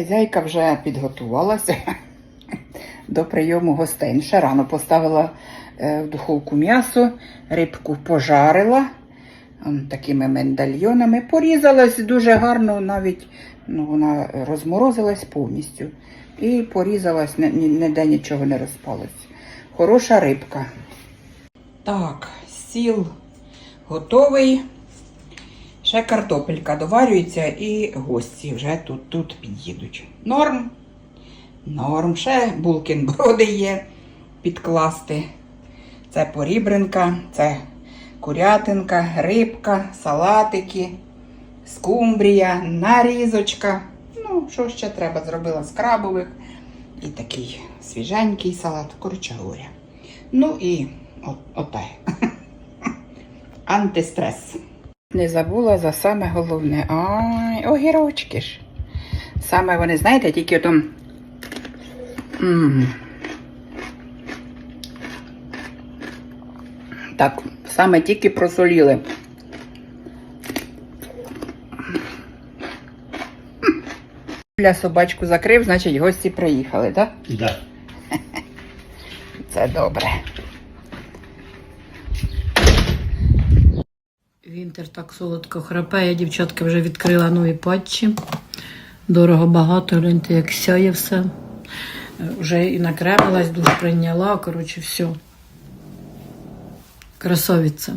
Хазяйка вже підготувалася до прийому гостей. Ну, Ще рано поставила е, в духовку м'ясо, рибку пожарила такими медальйонами. Порізалась дуже гарно, навіть ну, вона розморозилась повністю. І порізалась, ні- ні- ніде нічого не розпалось. Хороша рибка. Так, сіл готовий. Ще картопелька доварюється і гості вже тут, тут під'їдуть. Норм. Норм. Ще булкін броди є підкласти. Це порібринка, це курятинка, рибка, салатики, скумбрія, нарізочка. Ну, що ще треба? Зробила з крабових. І такий свіженький салат, коротше говоря. Ну і от, оте. Антистрес. Не забула за саме головне. Ай, огірочки ж. Саме вони, знаєте, тільки там. Так, саме тільки просоліли. Для собачку закрив, значить гості приїхали, так? Да. Це добре. Вінтер так солодко храпе. Я дівчатка вже відкрила нові патчі. Дорого багато, гляньте, як сяє все. Вже і накремилась, душ прийняла. Коротше, все. Красовиця.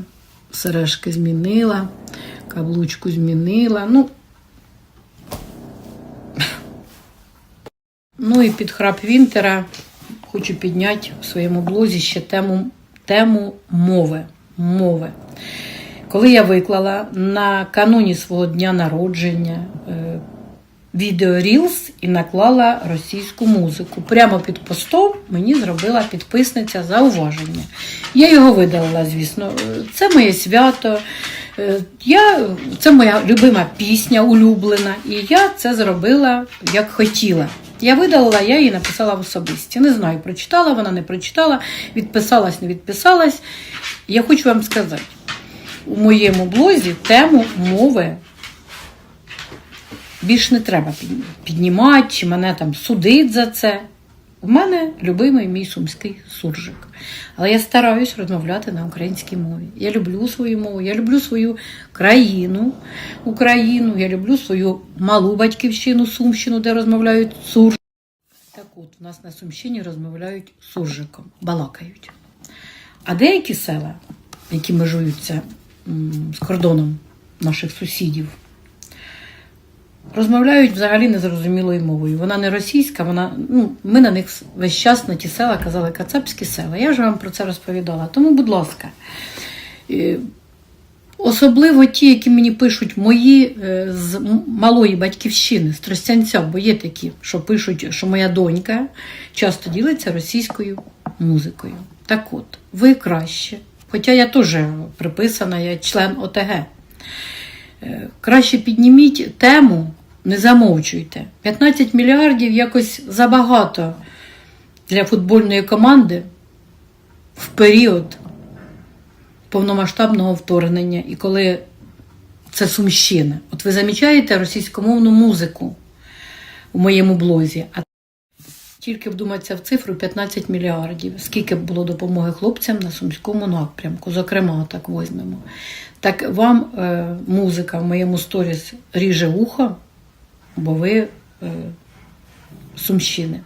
Сережки змінила, каблучку змінила. Ну, ну і під храп Вінтера хочу підняти в своєму блозі ще тему, тему мови. мови. Коли я виклала на кануні свого дня народження е, відео Reels і наклала російську музику. Прямо під постом мені зробила підписниця зауваження. Я його видалила, звісно. Е, Це моє свято. Е, Я, це моя любима пісня, улюблена, і я це зробила як хотіла. Я видалила, я її написала в особисті. Не знаю, прочитала вона, не прочитала, відписалась, не відписалась. Я хочу вам сказати, у моєму блозі тему мови більш не треба піднімати, чи мене там судить за це. У мене любимий мій сумський суржик. Але я стараюсь розмовляти на українській мові. Я люблю свою мову, я люблю свою країну, Україну, я люблю свою малу батьківщину, Сумщину, де розмовляють суржиком. Так от, у нас на Сумщині розмовляють суржиком, балакають. А деякі села, які межуються з кордоном наших сусідів, розмовляють взагалі незрозумілою мовою. Вона не російська, вона, ну, ми на них весь час на ті села казали кацапські села. Я вже вам про це розповідала. Тому, будь ласка, е, особливо ті, які мені пишуть мої е, з малої батьківщини, з Тростянця, бо є такі, що пишуть, що моя донька часто ділиться російською музикою. Так от, ви краще. Хоча я теж приписана, я член ОТГ. Е, Краще підніміть тему, не замовчуйте. 15 мільярдів якось забагато для футбольної команди в період повномасштабного вторгнення і коли це Сумщина. От ви замічаєте російськомовну музику у моєму блозі, тільки вдуматися в цифру 15 мільярдів. Скільки було допомоги хлопцям на сумському напрямку, зокрема, так візьмемо. Так вам е, музика в моєму сторіс ріже ухо, бо ви е, Сумщини.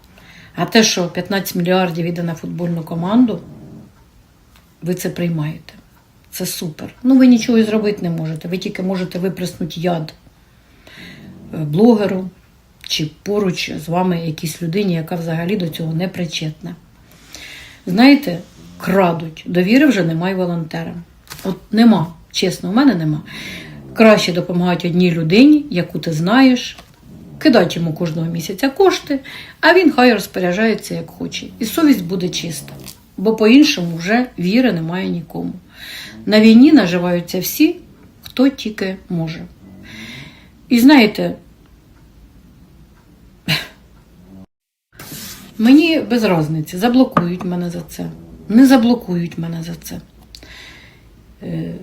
А те, що 15 мільярдів йде на футбольну команду, ви це приймаєте. Це супер. Ну, ви нічого і зробити не можете. Ви тільки можете виплеснути яд е, блогеру чи поруч з вами якійсь людині, яка взагалі до цього не причетна. Знаєте, крадуть. Довіри вже немає волонтерам. От нема. Чесно, у мене нема. Краще допомагати одній людині, яку ти знаєш, кидати йому кожного місяця кошти, а він хай розпоряджається як хоче. І совість буде чиста. Бо по-іншому вже віри немає нікому. На війні наживаються всі, хто тільки може. І знаєте, мені без різниці, заблокують мене за це. Не заблокують мене за це. Е,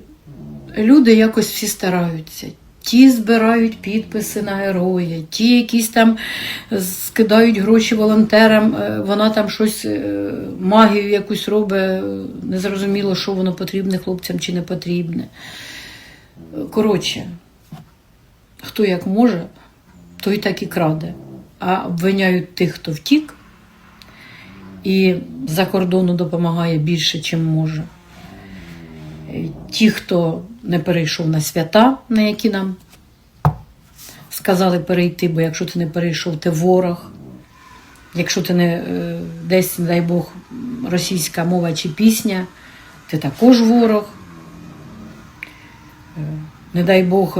Люди якось всі стараються. Ті збирають підписи на героя, ті якісь там скидають гроші волонтерам, е, вона там щось, е, магію якусь робить, незрозуміло, що воно потрібне хлопцям чи не потрібне. Коротше, хто як може, той так і краде. А обвиняють тих, хто втік, і за кордону допомагає більше, чим може. Е, Ті, хто не перейшов на свята, на які нам сказали перейти, бо якщо ти не перейшов, ти ворог. Якщо ти не е, десь, не дай Бог, російська мова чи пісня, ти також ворог. Е, Не дай Бог,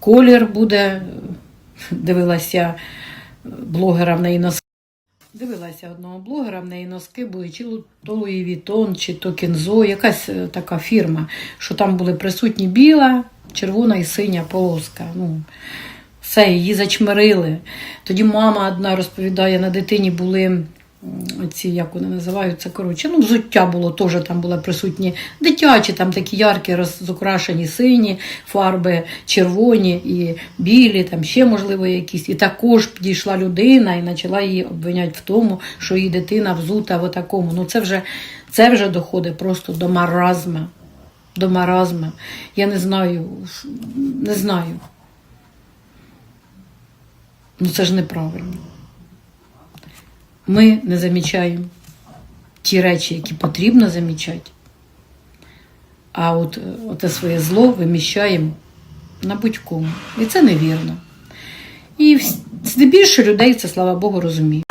колір буде. Дивилася блогера неї носки. Дивилася одного блогера, в неї носки були чи то Луї Вітон, чи то кінзо, якась е, така фірма, що там були присутні біла, червона і синя полоска. Ну, все, її зачмирили. Тоді мама одна розповідає, на дитині були ці, як вони називаються, коротше, ну, взуття було теж там були присутні дитячі, там такі яркі, розукрашені сині, фарби червоні і білі, там ще, можливо, якісь. І також підійшла людина і почала її обвиняти в тому, що її дитина взута в такому. Ну, це вже, це вже доходить просто до маразма. До маразма. Я не знаю, не знаю. Ну це ж неправильно. Ми не замічаємо ті речі, які потрібно замічати, а от е, те своє зло виміщаємо на будь-кому. І це невірно. І здебільше людей це, слава Богу, розуміє.